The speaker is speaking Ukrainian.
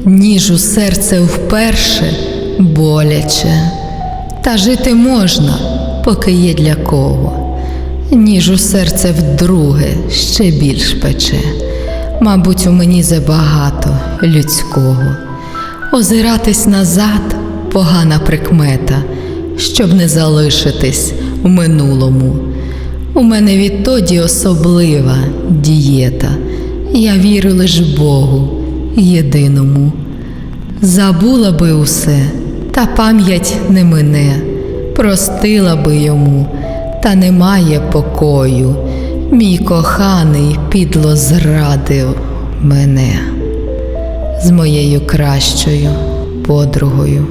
Ніж у серце вперше боляче, та жити можна, поки є для кого. Ніж у серце вдруге ще більш пече. Мабуть, у мені забагато людського. Озиратись назад погана прикмета, щоб не залишитись в минулому. У мене відтоді особлива дієта. Я вірю лиш Богу єдиному. Забула би усе, та пам'ять не мине, простила би йому, та немає покою. Мій коханий підло зрадив мене з моєю кращою подругою.